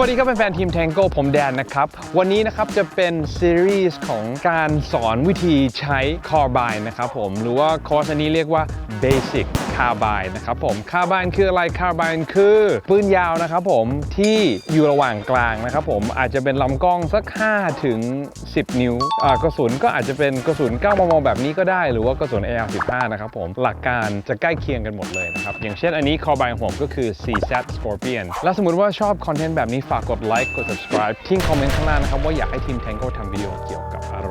สวัสดีครับแฟนๆทีม Tango ผมแดนนะครับ วันนี้นะครับจะเป็นซีรีส์ของการสอนวิธีใช้คอร์บายนะครับผมหรือว่าคอร์สอันนี้เรียกว่า Basic Carbine นะครับผม Carbine คืออะไร Carbine คือปืนยาวนะครับผมที่อยู่ระหว่างกลางนะครับผมอาจจะเป็นลำกล้องสัก5ถึง10 นิ้วกระสุนก็อาจจะเป็นกระสุน 9 มม แบบนี้ก็ได้ หรือว่ากระสุน AR-15 นะครับผมหลักการจะใกล้เคียงกันหมดเลยนะครับ อย่างเช่นอันนี้ Carbine ของผมก็คือ CZ Scorpion แล้วสมมติว่าชอบคอนเทนต์แบบนี้ฝากกดไลค์กด subscribe ทิ้งคอมเมนต์ข้างล่างนะครับ ว่าอยากให้ทีม Tango ทำวิดีโอเกี่ยว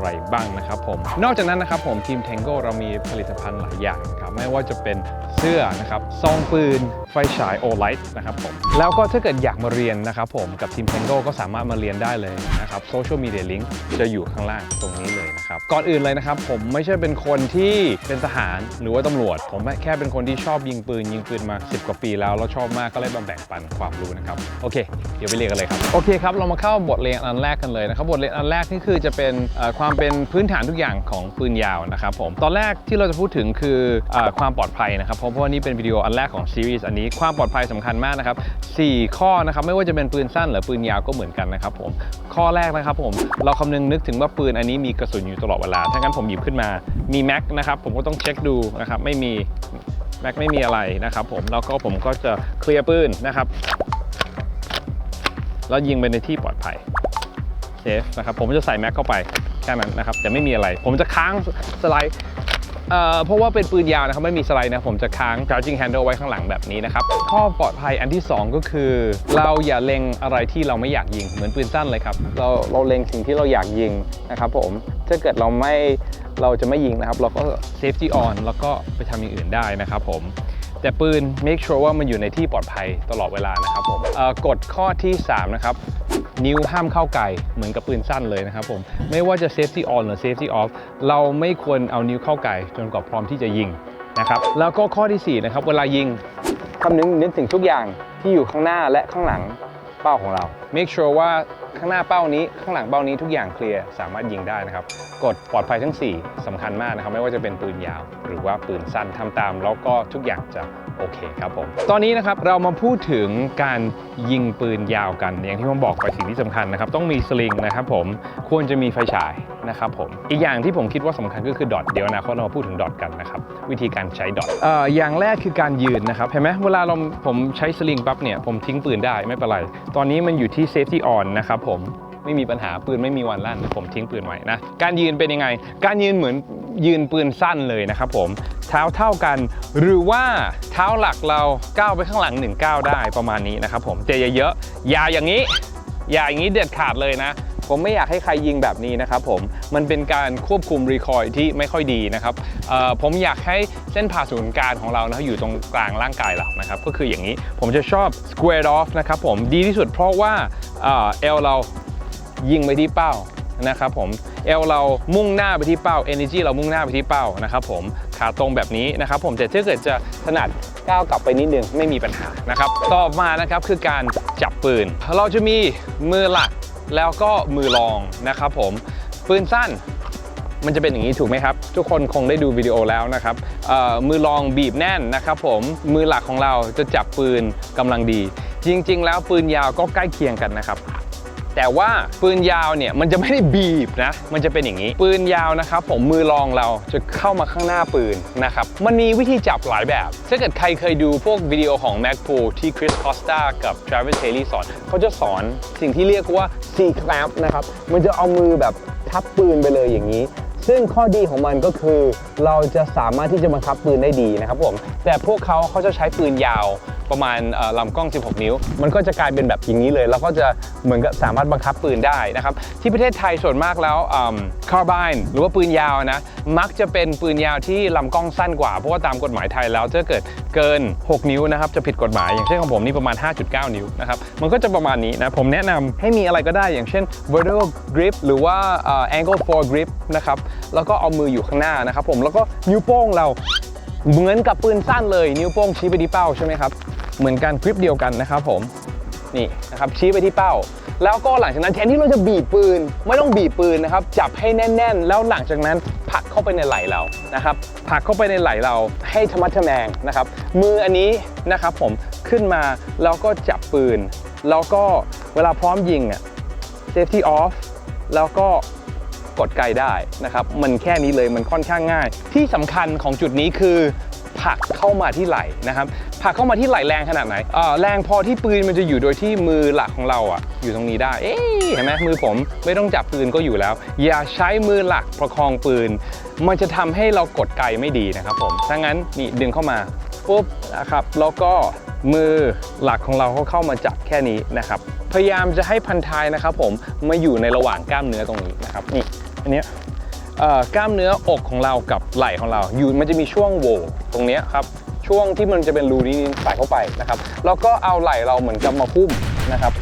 อะไรบ้างนะครับผม นอกจากนั้นนะครับผมทีม Tango เรามีผลิตภัณฑ์หลายอย่างครับไม่ว่าจะเป็นเสื้อนะครับซองปืน ไฟฉาย o l i g h t นะครับผมแล้วก็ถ้าเกิดอยากมาเรียนนะครับผมกับทีม Tango ก็สามารถมาเรียนได้เลยนะครับ Social Media Link จะอยู่ข้างล่างตรงนี้เลยนะครับก่อนอื่นเลยนะครับผมไม่ใช่เป็นคนที่เป็นทหารหรือว่าตำรวจ ผมแค่เป็นคนที่ชอบยิงปืน ยิงปืนมา 10 กว่าปีแล้วแล้วชอบมากก็เลยมาแบ่งปันความรู้นะครับโอเค เดี๋ยวไปเรียนกันเลยครับโอเคครับเรามาเข้าบทเรียนอันแรกกันเลยนะครับบทเรียนอันแรกนี่คือจะเป็นความเป็นพื้นฐานทุกอย่างของปืนยาวนะครับผมตอนแรกที่เราจะพูดถึงคืออความปลอดภัยนะครับเพราะว่านี่เป็นวิดีโออันแรกของซีรีส์อันนี้ความปลอดภัยสำคัญมากนะครับ4ข้อนะครับไม่ว่าจะเป็นปืนสั้นหรือปืนยาวก็เหมือนกันนะครับผมข้อแรกนะครับผมเราคำนึงนึกถึงว่าปืนอันนี้มีกระสุนอยู่ตลอดเวลาถ้างั้นผมหยิบขึ้นมามีแม็กนะครับผมก็ต้องเช็คดูนะครับไม่มีแม็กไม่มีอะไรนะครับผมแล้วก็ผมก็จะเคลียร์ปืนนะครับแล้วยิงไปในที่ปลอดภัยเซฟนะครับผมจะใส่แม็กเข้าไป ค่นั้นนะครับแต่ไม่มีอะไร ผมจะค้างสไลด์เอ่อเพราะว่าเป็นปืนยาวนะครับไม่มีสไลด์นะผมจะค้าง charging handle ไว้ข้างหลังแบบนี้นะครับ ข้อปลอดภัยอันที่ 2 ก็คือ เราอย่าเล็งอะไรที่เราไม่อยากยิงเหมือนปืนสั้นเลยครับ เราเราเล็งสิ่งที่เราอยากยิงนะครับผมถ้าเกิดเราไม่เราจะไม่ยิงนะครับ เราก็ safety on แล้วก็ไปทำอย่างอื่นได้นะครับผม แต่ปืน make sure ว่ามันอยู่ในที่ปลอดภัยตลอดเวลานะครับผมกฎข้อที่ 3 นะครับ นิ้วห้ามเข้าไกลเหมือนกับปืนสั้นเลยนะครับผม ไม่ว่าจะ safety on หรือ safety off เราไม่ควรเอานิ้วเข้าไกลจนกว่าพร้อมที่จะยิงนะครับแล้วก็ข้อที่ 4 นะครับ เวลายิงคำนึงนึกถึงทุกอย่างที่อยู่ข้างหน้าและข้างหลัง เป้าของเรา make sure ว่าข้างหน้าเป้านี้ข้างหลังเป้านี้ทุกอย่างเคลียร์สามารถยิงได้นะครับ กดปลอดภัยทั้ง 4สำคัญมากนะครับ ไม่ว่าจะเป็นปืนยาว หรือว่าปืนสั้นทำตาม แล้วก็ทุกอย่างจะโอเคครับผม ตอนนี้นะครับเรามาพูดถึงการยิงปืนยาวกัน อย่างที่ผมบอกไปสิ่งที่สำคัญนะครับ ต้องมีสลิงนะครับผมควรจะมีไฟฉายนะครับผม อีกอย่างที่ผมคิดว่าสำคัญก็คือดอทเดี๋ยวนะเขาเรามาพูดถึงดอทกันนะครับ วิธีการใช้ดอทเอ่ออย่างแรกคือการยืนนะครับ เห็นไหมเวลาเราผมใช้สลิงปั๊บเนี่ยผมทิ้งปืนได้ไม่เป็นไร ตอนนี้มันอยู่ที่ safety on นะครับผม ไม่มีปัญหาปืนไม่มีวันลั่นผมทิ้งปืนไว้นะการยืนเป็นยังไง การยืนเหมือนยืนปืนสั้นเลยนะครับผมเท้าเท่ากันหรือว่าเท้าหลักเราก้าวไปข้างหลัง1ก้าวได้ประมาณนี้นะครับผมแต่อย่าเยอะอย่าอย่างนี้อย่าอย่างนี้เด็ดขาดเลยนะผมไม่อยากให้ใครยิงแบบนี้นะครับผม มันเป็นการควบคุมรีคอยที่ไม่ค่อยดีนะครับ ผมอยากให้เส้นผ่าศูนย์กลางของเรานะอยู่ตรงกลางร่างกายเรานะครับ ก็คืออย่างนี้ ผมจะชอบ square off นะครับผม ดีที่สุดเพราะว่าเอลเรา ยิงไปที่เป้านะครับผมเอลเรามุ่งหน้าไปที่เป้า Energy เรามุ่งหน้าไปที่เป้านะครับผมขาตรงแบบนี้นะครับผมแต่ถ้าเกิดจะถนัดก้าวกลับไปนิดนึงไม่มีปัญหานะครับต่อมานะครับคือการจับปืน เราจะมีมือหลักแล้วก็มือรองนะครับผมปืนสั้นมันจะเป็นอย่างนี้ถูกไหมครับ ทุกคนคงได้ดูวิดีโอแล้วนะครับมือรองบีบแน่นนะครับผมมือหลักของเราจะจับปืนกำลังดี จริง ๆ แล้วปืนยาวก็ใกล้เคียงกันนะครับ แต่ว่าปืนยาวเนี่ยมันจะไม่ได้บีบนะ มันจะเป็นอย่างนี้ ปืนยาวนะครับผมมือรองเราจะเข้ามาข้างหน้าปืนนะครับ มันมีวิธีจับหลายแบบ ถ้าเกิดใครเคยดูพวกวิดีโอของ m a c p o o ที่ Chris Costa กับ Travis Haley สอน เขาจะสอนสิ่งที่เรียกว่า C clamp นะครับ มันจะเอามือแบบทับปืนไปเลยอย่างนี้ ซึ่งข้อดีของมันก็คือ เราจะสามารถที่จะบังคับปืนได้ดีนะครับผมแต่พวกเขาเขาจะใช้ปืนยาวประมาณลำกล้อง 16 นิ้ว มันก็จะกลายเป็นแบบอย่างนี้เลย แล้วก็จะเหมือนกับสามารถบังคับปืนได้นะครับ ที่ประเทศไทยส่วนมากแล้วคาร์บายหรือว่าปืนยาวนะ มักจะเป็นปืนยาวที่ลำกล้องสั้นกว่า เพราะว่าตามกฎหมายไทยแล้วถ้าเกิดเกิน 6 นิ้วนะครับ จะผิดกฎหมาย อย่างเช่นของผมนี่ประมาณ 5.9 นิ้วนะครับ มันก็จะประมาณนี้นะ ผมแนะนำให้มีอะไรก็ได้ อย่างเช่น vertical grip หรือว่า angle for grip นะครับแล้วก็เอามืออยู่ข้างหน้านะครับผมแล้วก็นิ้วโป้งเราเหมือนกับปืนสั้นเลย นิ้วโป้งชี้ไปที่เป้าใช่ไหมครับเหมือนกันกริปเดียวกันนะครับผมนี่นะครับชี้ไปที่เป้า แล้วก็หลังจากนั้นแทนที่เราจะบีบปืน ไม่ต้องบีบปืนนะครับจับให้แน่น ๆ แล้วหลังจากนั้นผลักเข้าไปในไหล่เรานะครับผลักเข้าไปในไหล่เราให้ธรรมะแมงนะครับ มืออันนี้นะครับผมขึ้นมาแล้วก็จับปืน แล้วก็เวลาพร้อมยิงอะ safety off แล้วก็ กดไกได้นะครับ มันแค่นี้เลยมันค่อนข้างง่าย ที่สำคัญของจุดนี้คือผลักเข้ามาที่ไหล่นะครับผลักเข้ามาที่ไหล่แรงขนาดไหนแรงพอที่ปืนมันจะอยู่โดยที่มือหลักของเราอะอยู่ตรงนี้ได้เอ๊ะเห็นไหมมือผมไม่ต้องจับปืนก็อยู่แล้ว อย่าใช้มือหลักประคองปืน มันจะทำให้เรากดไกไม่ดีนะครับผมถ้างั้นนี่ดึงเข้ามาปุ๊บนะครับแล้วก็มือหลักของเราก็เข้ามาจับแค่นี้นะครับ พยายามจะให้พันท้ายนะครับผมมาอยู่ในระหว่างกล้ามเนื้อตรงนี้นะครับนี่ อันเนี้ยกล้ามเนื้ออกของเรากับไหล่ของเรา อยู่มันจะมีช่วงโหว่ตรงนี้ครับช่วงที่มันจะเป็นรูนี้ใส่เข้าไปนะครับแล้วก็เอาไหล่เราเหมือนกับมาคุ้มนะครับ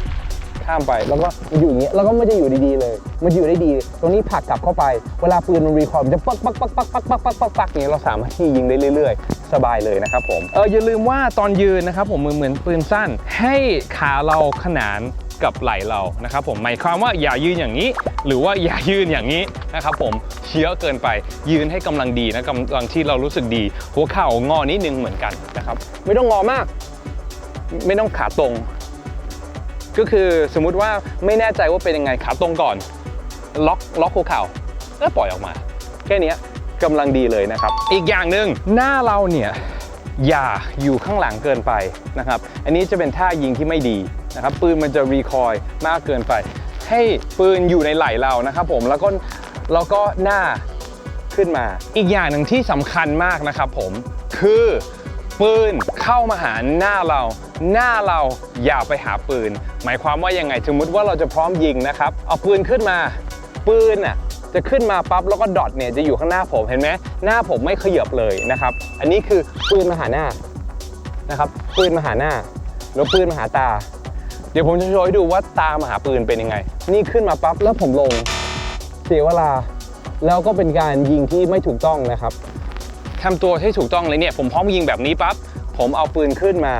ข้ามไปแล้วก็อยู่อย่างเงี้ยแล้วก็ไม่จะอยู่ดีๆเลย มันอยู่ได้ดี ตรงนี้ผลักกลับเข้าไป เวลาปืนมันรีคอร์ดมันจะปักปักปักปักปักปักปักปักปักอย่างเงี้ยเราสามารถที่ยิงได้เรื่อย ๆ สบายเลยนะครับผมเอออย่าลืมว่าตอนยืนนะครับผมมือเหมือนปืนสั้น ให้ขาเราขนานกับไหล่เรานะครับผมหมายความว่าอย่ายืนอย่างนี้ หรือว่าอย่ายืนอย่างนี้นะครับผมเยอะเกินไปยืนให้กำลังดีนะกำลังที่เรารู้สึกดี หัวเข่างอนิดนึงเหมือนกันนะครับไม่ต้องงอมาก ไม่ต้องขาตรง ก็คือสมมุติว่าไม่แน่ใจว่าเป็นยังไงขาตรงก่อน ล็อกล็อกหัวเข่าแล้วปล่อยออกมา แค่นี้กำลังดีเลยนะครับ อีกอย่างหนึ่งหน้าเราเนี่ยอย่าอยู่ข้างหลังเกินไปนะครับ อันนี้จะเป็นท่ายิงที่ไม่ดีนะครับ ปืนมันจะรีคอยมากเกินไป ให้ปืนอยู่ในไหล่เรานะครับผมแล้วก็แล้วก็หน้าขึ้นมา อีกอย่างหนึ่งที่สำคัญมากนะครับผมคือปืนเข้ามาหาหน้าเรา หน้าเราอย่าไปหาปืน หมายความว่ายังไงสมมติว่าเราจะพร้อมยิงนะครับ เอาปืนขึ้นมา ปืนน่ะจะขึ้นมาปั๊บแล้วก็ดอทเนี่ยจะอยู่ข้างหน้าผมเห็นไหมหน้าผมไม่ขยับเลยนะครับ อันนี้คือปืนมาหาหน้านะครับ ปืนมาหาหน้า แล้วปืนมาหาตา ดี๋ยวผมจะโชว์ให้ดูว่าตามหาปืนเป็นยังไง นี่ขึ้นมาปั๊บแล้วผมลง เสียเวลา แล้วก็เป็นการยิงที่ไม่ถูกต้องนะครับทำตัวให้ถูกต้องเลยเนี่ย ผมพร้อมยิงแบบนี้ปั๊บผมเอาปืนขึ้นมา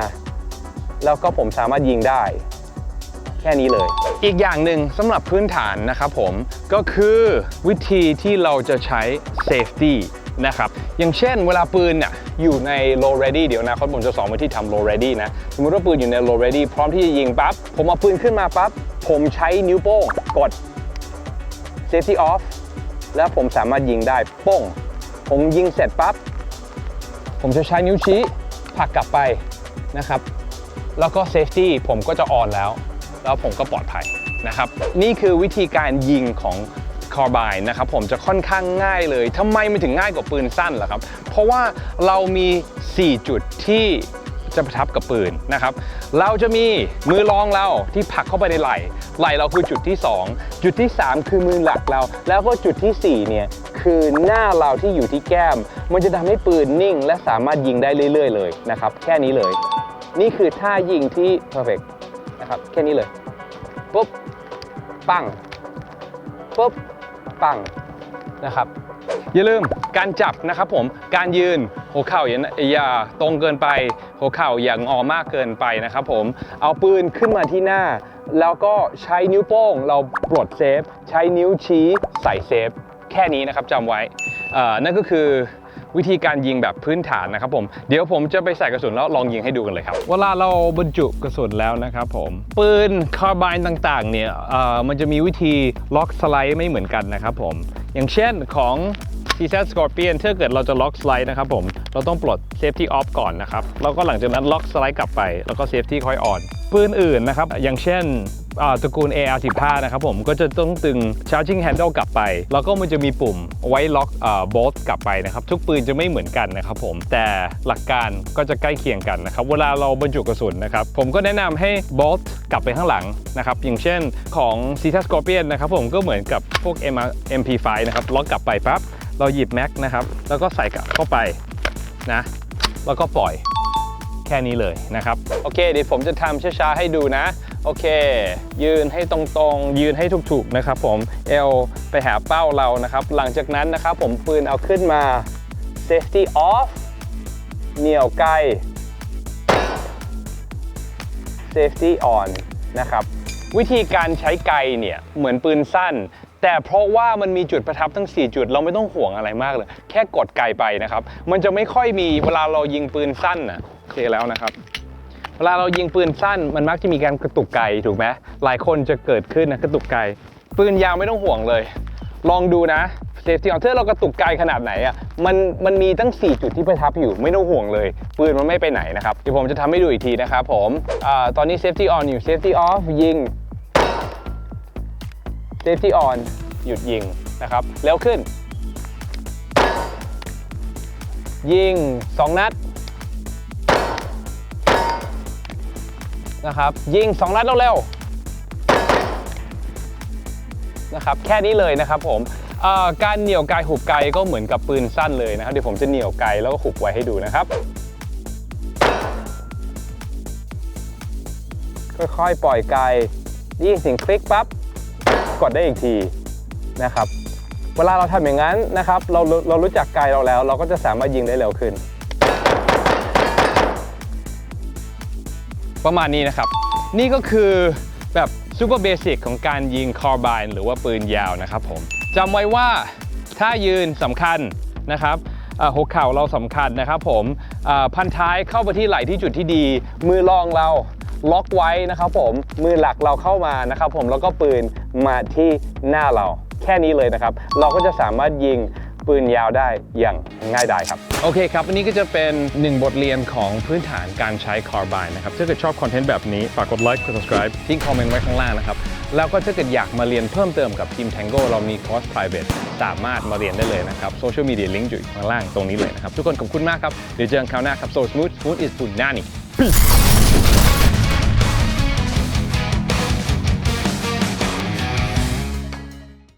แล้วก็ผมสามารถยิงได้ แค่นี้เลย อีกอย่างหนึ่งสำหรับพื้นฐานนะครับผมก็คือวิธีที่เราจะใช้ safety นะครับ อย่างเช่นเวลาปืนเนี่ยอยู่ใน low ready เดี๋ยวนะเขาผมจะสอนวิธีทำ low ready นะ สมมติว่าปืนอยู่ใน low ready พร้อมที่จะยิงปั๊บ ผมเอาปืนขึ้นมาปั๊บ ผมใช้นิ้วโป้งกด safety off แล้วผมสามารถยิงได้โป้ง ผมยิงเสร็จปั๊บ ผมจะใช้นิ้วชี้ผลักกลับไปนะครับ แล้วก็ safety ผมก็จะออนแล้ว แล้วผมก็ปลอดภัยนะครับ นี่คือวิธีการยิงของ คอร์บายนะครับผมจะค่อนข้างง่ายเลยทำไมมันถึงง่ายกว่าปืนสั้นล่ะครับ เพราะว่าเรามี 4 จุดที่จะประทับกับปืนนะครับ เราจะมีมือรองเราที่ผลักเข้าไปในไหล่ ไหล่เราคือจุดที่ 2 จุดที่ 3 คือมือหลักเรา แล้วก็จุดทีสี่4 เนี่ยคือหน้าเราที่อยู่ที่แก้ม มันจะทำให้ปืนนิ่ง และสามารถยิงได้เรื่อย ๆ เลยนะครับ แค่นี้เลย นี่คือท่ายิงที่ perfect นะครับ แค่นี้เลย ปุ๊บ ปัง ปุ๊บ ปังนะครับอย่าลืมการจับนะครับผมการยืนหัวเข่าอย่าอย่าตรงเกินไป หัวเข่าอย่างออมากเกินไปนะครับผมเอาปืนขึ้นมาที่หน้า แล้วก็ใช้นิ้วโป้งเราปลดเซฟ ใช้นิ้วชี้ใส่เซฟ แค่นี้นะครับจำไว้นั่นก็คือ วิธีการยิงแบบพื้นฐานนะครับผมเดี๋ยวผมจะไปใส่กระสุนแล้วลองยิงให้ดูกันเลยครับ เวลาเราบรรจุกระสุนแล้วนะครับผมปืนคาร์บายต่างๆเนี่ยเอ่อมันจะมีวิธีล็อกสไลด์ไม่เหมือนกันนะครับผมอย่างเช่นของ c z Scorpion ถ้าเกิดเราจะล็อกสไลด์นะครับผม เราต้องปลด Safety Off ก่อนนะครับ แล้วก็หลังจากนั้นล็อกสไลด์กลับไป แล้วก็ Safety ค่อยออน ปืนอื่นนะครับ อย่างเช่นตระกูล AR15 นะครับผมก็จะต้องตึง Charging Handle กลับไป แล้วก็มันจะมีปุ่มไว้ล็อกบอ่า Bolt กลับไปนะครับ ทุกปืนจะไม่เหมือนกันนะครับผมแต่หลักการก็จะใกล้เคียงกันนะครับ เวลาเราบรรจุกระสุนนะครับ ผมก็แนะนำให้ Bolt กลับไปข้างหลังนะครับ อย่างเช่นของ c z Scorpion นะครับผมก็เหมือนกับพวก MR MP5 นะครับล็อกกลับไปปั๊บเราหยิบแม็กนะครับแล้วก็ใส่กลับเข้าไปนะแล้วก็ปล่อย แค่นี้เลยนะครับ โอเค เดี๋ยวผมจะทำช้าๆให้ดูนะ โอเค ยืนให้ตรงๆ ยืนให้ถูกๆนะครับผมเอวไปหาเป้าเรานะครับ หลังจากนั้นนะครับผมปืนเอาขึ้นมา safety off เหนี่ยวไกล safety on นะครับ วิธีการใช้ไกเนี่ยเหมือนปืนสั้น แต่เพราะว่ามันมีจุดประทับทั้ง 4 จุดเราไม่ต้องห่วงอะไรมากเลย แค่กดไกลไปนะครับ มันจะไม่ค่อยมีเวลาเรายิงปืนสั้นนะ เคแล้วนะครับ เวลาเรายิงปืนสั้นมันมักจะมีการกระตุกไกถูกไหมหลายคนจะเกิดขึ้นนะกระตุกไกปืนยาวไม่ต้องห่วงเลย ลองดูนะเซฟตี้ออนถ้าเรากระตุกไกขนาดไหนอะมันมันมีตั้ง 4 จุดที่ประทับอยู่ไม่ต้องห่วงเลย ปืนมันไม่ไปไหนนะครับเดี๋ยวผมจะทำให้ดูอีกทีนะครับผมอตอนนี้ safety on อยู่ safety off ยิง safety on หยุดยิงนะครับเร็วขึ้น ยิง 2 นัด นะครับ ยิง 2 นัดเร็วๆนะครับแค่นี้เลยนะครับผมการเหนี่ยวไกหุบไกก็เหมือนกับปืนสั้นเลยนะครับเดี๋ยวผมจะเหนี่ยวไกแล้วก็หุบไว้ให้ดูนะครับค่อยๆปล่อยไกยินเสียงคลิกปั๊บกดได้อีกทีนะครับ เวลาเราทำอย่างนั้นนะครับ เราเรารู้จักไกเราแล้ว เราก็จะสามารถยิงได้เร็วขึ้น ประมาณนี้นะครับ นี่ก็คือแบบซูเปอร์เบสิกของการยิงคอร์บ e หรือว่าปืนยาวนะครับผมจำไว้ว่าถ้ายืนสำคัญนะครับหัวเข่าเราสำคัญนะครับผมพันท้ายเข้าไปที่ไหล่ที่จุดที่ดี มือรองเราล็อกไว้นะครับผมมือหลักเราเข้ามานะครับผมแล้วก็ปืนมาที่หน้าเราแค่นี้เลยนะครับ เราก็จะสามารถยิง ปืนยาวได้อย่างง่ายดายครับ โอเคครับอันนี้ก็จะเป็น 1 บทเรียนของพื้นฐานการใช้ Carbine นะครับ ถ้าเกิดชอบคอนเทนต์แบบนี้ ฝากกดไลค์ กด subscribe ทิ้งคอมเมนต์ไว้ข้างล่างนะครับ แล้วก็ถ้าเกิดอยากมาเรียนเพิ่มเติมกับทีม Tango เรามีคอร์ส private สามารถมาเรียนได้เลยนะครับโซเชียลมีเดียลิงก์อยู่ข้างล่างตรงนี้เลยนะครับ ทุกคนขอบคุณมากครับ เดี๋ยวเจอกันคราวหน้าครับ so smooth smooth is ปุ่นหน้านี่ Peace